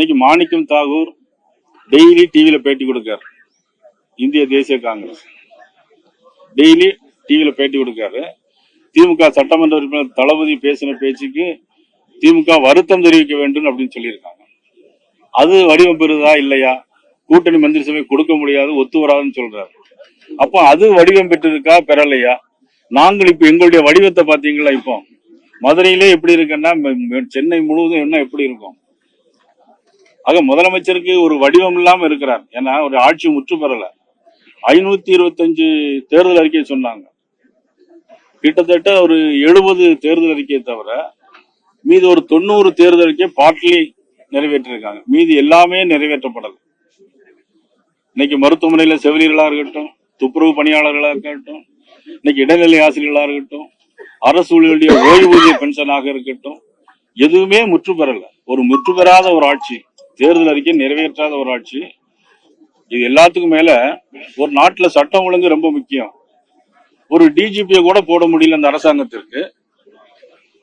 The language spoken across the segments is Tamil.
இன்னைக்கு மாணிக்கம் தாகூர் டெய்லி டிவியில பேட்டி கொடுக்காரு. இந்திய தேசிய காங்கிரஸ். டெய்லி டிவியில பேட்டி கொடுக்காரு. திமுக சட்டமன்ற உறுப்பினர் தளபதி பேசின பேச்சுக்கு திமுக வருத்தம் தெரிவிக்க வேண்டும் அப்படின்னு சொல்லியிருக்காங்க. அது வடிவம் பெறுதா இல்லையா? கூட்டணி மந்திரி சபை கொடுக்க முடியாது ஒத்து வராதுன்னு சொல்றாரு. அப்போ அது வடிவம் பெற்றிருக்கா பெறலையா? நாங்கள் இப்போ எங்களுடைய வடிவத்தை பார்த்தீங்களா இப்போ? மதுரையிலே எப்படி இருக்குன்னா சென்னை முழுவதும் என்ன எப்படி இருக்கும்? ஆக முதலமைச்சருக்கு ஒரு வடிவம் இல்லாம இருக்கிறார். ஏன்னா ஒரு ஆட்சி முற்று பெறல. ஐநூத்தி இருபத்தஞ்சு தேர்தல் அறிக்கை சொன்னாங்க. கிட்டத்தட்ட ஒரு எழுபது தேர்தல் அறிக்கையை தவிர மீதி ஒரு தொண்ணூறு தேர்தல் அறிக்கை பார்ட்லி நிறைவேற்றிருக்காங்க. மீதி எல்லாமே நிறைவேற்றப்படல. இன்னைக்கு மருத்துவமனையில செவிலியர்களா இருக்கட்டும் துப்புரவு பணியாளர்களா இருக்கட்டும் இன்னைக்கு இடைநிலை ஆசிரியர்களா இருக்கட்டும் அரசு ஊழியர்களுடைய ஓய்வூதிய பென்ஷனாக இருக்கட்டும் எதுவுமே முற்று பெறல. ஒரு முற்று பெறாத ஒரு ஆட்சி. தேர்தல் அறிக்கை நிறைவேற்றாத ஒரு ஆட்சி. இது எல்லாத்துக்கும் மேல ஒரு நாட்டில் சட்டம் ஒழுங்கு ரொம்ப முக்கியம். ஒரு டிஜிபியை கூட போட முடியல அந்த அரசாங்கத்திற்கு.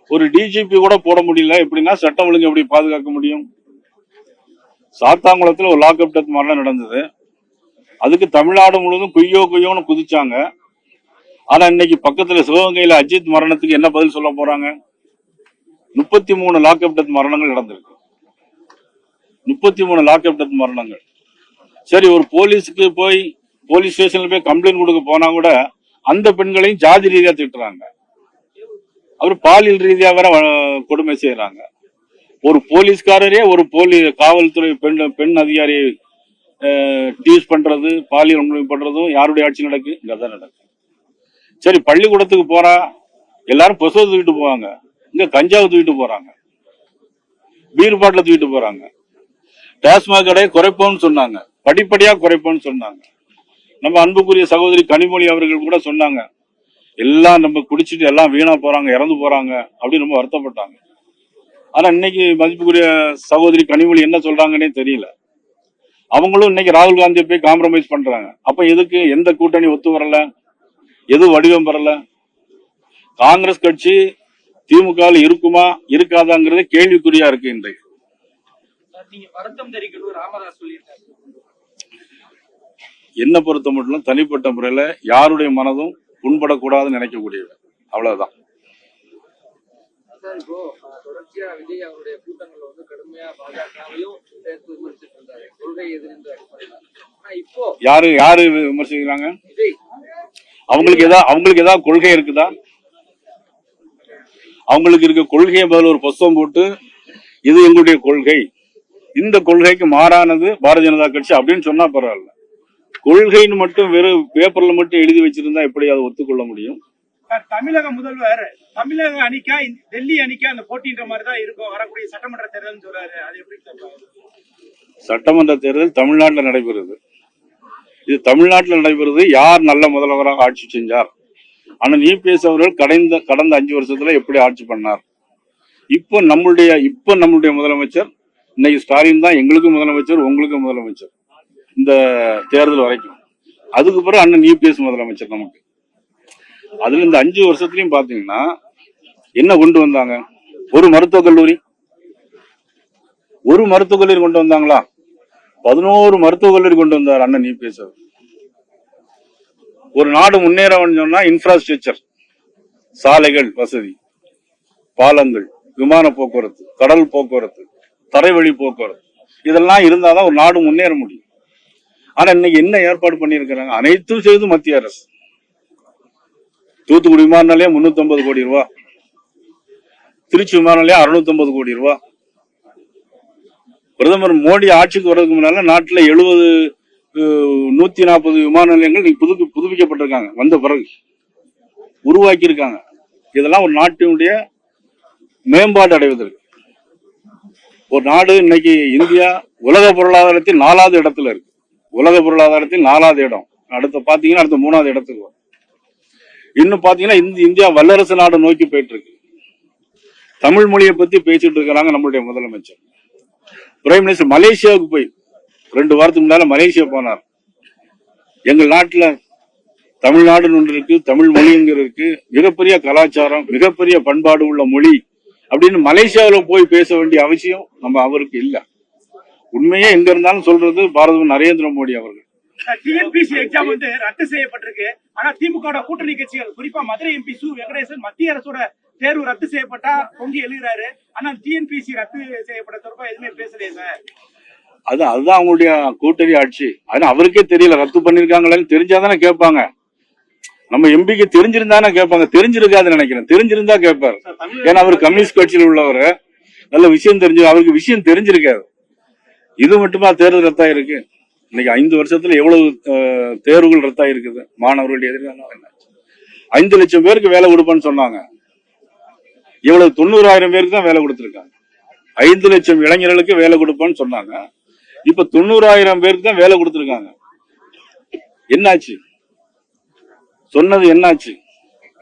ஒரு டிஜிபி கூட போட முடியல எப்படின்னா சட்டம் ஒழுங்கு எப்படி பாதுகாக்க முடியும்? சாத்தாங்குளத்தில் ஒரு லாக்அப் டெத் மரணம் நடந்தது. அதுக்கு தமிழ்நாடு முழுவதும் குய்யோ குய்யோன்னு குதிச்சாங்க. ஆனா இன்னைக்கு பக்கத்துல சிவகங்கையில அஜித் மரணத்துக்கு என்ன பதில் சொல்ல போறாங்க? முப்பத்தி மூணு லாக்அப் டெத் மரணங்கள் நடந்திருக்கு. முப்பத்தி மூணு லாக்அப் டெத் மரணங்கள். சரி ஒரு போலீஸுக்கு போய் போலீஸ் ஸ்டேஷன்ல போய் கம்ப்ளைண்ட் கொடுக்க போனா கூட அந்த பெண்களையும் ஜாதி ரீதியா திட்டுறாங்க. அப்புறம் பாலியல் ரீதியா வேற கொடுமை செய்யறாங்க ஒரு போலீஸ்காரரே ஒரு போலீஸ் காவல்துறை பெண் பெண் அதிகாரியை டீஸ் பண்றது பாலியல் வன்முறை பண்றதும் யாருடைய ஆட்சி நடக்கு? இங்கதான் நடக்கு. சரி பள்ளிக்கூடத்துக்கு போறா எல்லாரும் பொசுவை தூக்கிட்டு போவாங்க. இங்க கஞ்சாவை தூக்கிட்டு போறாங்க. பீர் பாட்டில தூக்கிட்டு போறாங்க. டாஸ்மாக் கடையை குறைப்போம்னு சொன்னாங்க. படிப்படியா குறைப்போம்னு சொன்னாங்க. நம்ம அன்புக்குரிய சகோதரி கனிமொழி அவர்கள் கூட சொன்னாங்க. எல்லாம் நம்ம குடிச்சிட்டு எல்லாம் வீணா போறாங்க இறந்து போறாங்க அப்படின்னு ரொம்ப வருத்தப்பட்டாங்க. ஆனா இன்னைக்கு மதிப்புக்குரிய சகோதரி கனிமொழி என்ன சொல்றாங்கன்னே தெரியல. அவங்களும் இன்னைக்கு ராகுல் காந்தியை போய் காம்ப்ரமைஸ் பண்றாங்க. அப்ப எதுக்கு எந்த கூட்டணி ஒத்து வரல? எது வடிவம் பெறல? காங்கிரஸ் கட்சி திமுக இருக்குமா இருக்காதாங்கிறது கேள்விக்குறியா இருக்கு இன்றைக்கு. நீங்க வருத்தம் தெரிவிக்கணும் ராமதாஸ் சொல்லியிருக்காரு. என்ன பொறுத்த மட்டும் தனிப்பட்ட முறையில யாருடைய மனதும் புண்படக்கூடாதுன்னு நினைக்கக்கூடியவர். அவ்வளவுதான். சார் இப்போ அஹ், தொடர்ச்சியா விஜய் அவருடைய கூட்டங்கள்ல வந்து கடுமையா பாஜகவையும் சேர்த்து விமர்சிட்டு இருந்தாரு கொள்கை எதிர்ன்ற அடிப்படையில. ஆனா இப்போ யாரு யாரு விமர்சிக்கிறாங்க? அவங்களுக்கு ஏதாவது அவங்களுக்கு ஏதாவது கொள்கை இருக்குதா? அவங்களுக்கு இருக்க கொள்கையை பதில் ஒரு புஸ்தகம் போட்டு இது எங்களுடைய கொள்கை. இந்த கொள்கைக்கு மாறானது பாரதிய ஜனதா கட்சி அப்படின்னு சொன்னா பரவாயில்ல. கொள்கைன்னு மட்டும் வெறும் பேப்பர்ல மட்டும் எழுதி வச்சிருந்தா எப்படி அதை ஒத்துக்கொள்ள முடியும்? தமிழக முதல்வர் தமிழக அணிக்கா டெல்லி அணிக்கா அந்த போட்டின்ற மாதிரி தான் இருக்கும். வரக்கூடிய சட்டமன்ற தேர்தல்னு சொல்றாரு. அது எப்படி? சட்டமன்ற தேர்தல் தமிழ்நாட்டில் நடைபெறுது. இது தமிழ்நாட்டில் நடைபெறுது. யார் நல்ல முதல்வராக ஆட்சி செஞ்சார்? ஆனால் இபிஎஸ் அவர்கள் கடந்த கடந்த அஞ்சு வருஷத்துல எப்படி ஆட்சி பண்ணார்? இப்போ நம்மளுடைய இப்போ நம்மளுடைய முதலமைச்சர் இன்னைக்கு ஸ்டாலின் தான் எங்களுக்கும் முதலமைச்சர் உங்களுக்கும் முதலமைச்சர். இந்த தேர்தல் வரைக்கும். அதுக்கு பிறகு அண்ணன் யூபிஎஸ் முதலமைச்சர் நமக்கு. அதுல இந்த அஞ்சு வருஷத்துலயும் பாத்தீங்கன்னா என்ன கொண்டு வந்தாங்க? ஒரு மருத்துவக் கல்லூரி. ஒரு மருத்துவக் கல்லூரி கொண்டு வந்தாங்களா? பதினோரு மருத்துவக் கல்லூரி கொண்டு வந்தார் அண்ணன் யூபிஎஸ் ஒரு நாடு முன்னேற சொன்னா இன்ஃப்ராஸ்ட்ரக்சர் சாலைகள் வசதி பாலங்கள் விமான போக்குவரத்து கடல் போக்குவரத்து தரைவழி போக்குவரத்து. இதெல்லாம் இருந்தாதான் ஒரு நாடு முன்னேற முடியும். ஆனா இன்னைக்கு என்ன ஏற்பாடு பண்ணியிருக்கிறாங்க? அனைத்தும் செய்து மத்திய அரசு. தூத்துக்குடி விமான நிலையம் முன்னூத்தி கோடி ரூபா. திருச்சி விமான நிலையம் அறுநூத்தி கோடி ரூபா. பிரதமர் மோடி ஆட்சிக்கு வர்றதுக்கு முன்னால நாட்டுல எழுபது நூத்தி நாற்பது விமான நிலையங்கள் புதுப்பி புதுப்பிக்கப்பட்டிருக்காங்க. வந்த பிறகு. உருவாக்கி இருக்காங்க இதெல்லாம் ஒரு நாட்டினுடைய மேம்பாடு அடைவதற்கு. ஒரு நாடு இன்னைக்கு இந்தியா உலக பொருளாதாரத்தில் நாலாவது இடத்துல இருக்கு. உலக பொருளாதாரத்தில் நாலாவது இடம். அடுத்த பாத்தீங்கன்னா அடுத்த மூணாவது இடத்துக்கு வரும். இன்னும் பாத்தீங்கன்னா இந்தியா வல்லரசு நாடு நோக்கி போயிட்டு இருக்கு தமிழ் மொழியை பத்தி பேசிட்டு இருக்கிறாங்க நம்மளுடைய முதலமைச்சர். பிரைம் மினிஸ்டர் மலேசியாவுக்கு போய் ரெண்டு வாரத்துக்கு முன்னால மலேசியா போனார். எங்கள் நாட்டுல தமிழ்நாடுன்னு ஒன்று இருக்கு தமிழ் மொழிங்கிற இருக்கு. மிகப்பெரிய கலாச்சாரம் மிகப்பெரிய பண்பாடு உள்ள மொழி. அப்படின்னு மலேசியாவுல போய் பேச வேண்டிய அவசியம் நம்ம அவருக்கு இல்ல. உண்மையே எங்க இருந்தாலும் சொல்றது பாரத நரேந்திர மோடி அவர்கள். டிஎன்பிசி எக்ஸாம் வந்து ரத்து செய்யப்பட்டிருக்கு. ஆனா திமுக கூட்டணி கட்சிகள் குறிப்பா மதுரை எம்பி சு வெங்கடேசன் மத்திய அரசோட தேர்வு ரத்து செய்யப்பட்டா பொங்கி எழுதுறாரு ஆனா டிஎன்பிசி ரத்து செய்யப்பட்ட தொடர்பா எதுவுமே பேசலையே சார். அது அதுதான் அவங்களுடைய கூட்டணி ஆட்சி. ஆனா அவருக்கே தெரியல ரத்து பண்ணிருக்காங்களான்னு தெரிஞ்சாதானே கேட்பாங்க. நம்ம எம்பிக்கு தெரிஞ்சிருந்தானே கேட்பாங்க தெரிஞ்சிருக்காதுன்னு நினைக்கிறேன். தெரிஞ்சிருந்தா கேட்பாரு. ஏன்னா அவர் கம்யூனிஸ்ட் கட்சியில் உள்ளவர். நல்ல விஷயம் தெரிஞ்சு அவருக்கு விஷயம் தெரிஞ்சிருக்காது. இது மட்டுமா தேர்தல் ரத்தா இருக்கு இன்னைக்கு ஐந்து வருஷத்துல எவ்வளவு தேர்வுகள் ரத்தா இருக்குது மாணவர்களுடைய எதிர்காலம் ஐந்து லட்சம் பேருக்கு வேலை கொடுப்பேன்னு சொன்னாங்க. இவ்வளவு தொண்ணூறாயிரம் பேருக்கு தான் வேலை கொடுத்திருக்காங்க. ஐந்து லட்சம் இளைஞர்களுக்கு வேலை கொடுப்பேன்னு சொன்னாங்க. இப்ப தொண்ணூறாயிரம் பேருக்கு தான் வேலை கொடுத்திருக்காங்க. என்னாச்சு? சொன்னது என்னாச்சு?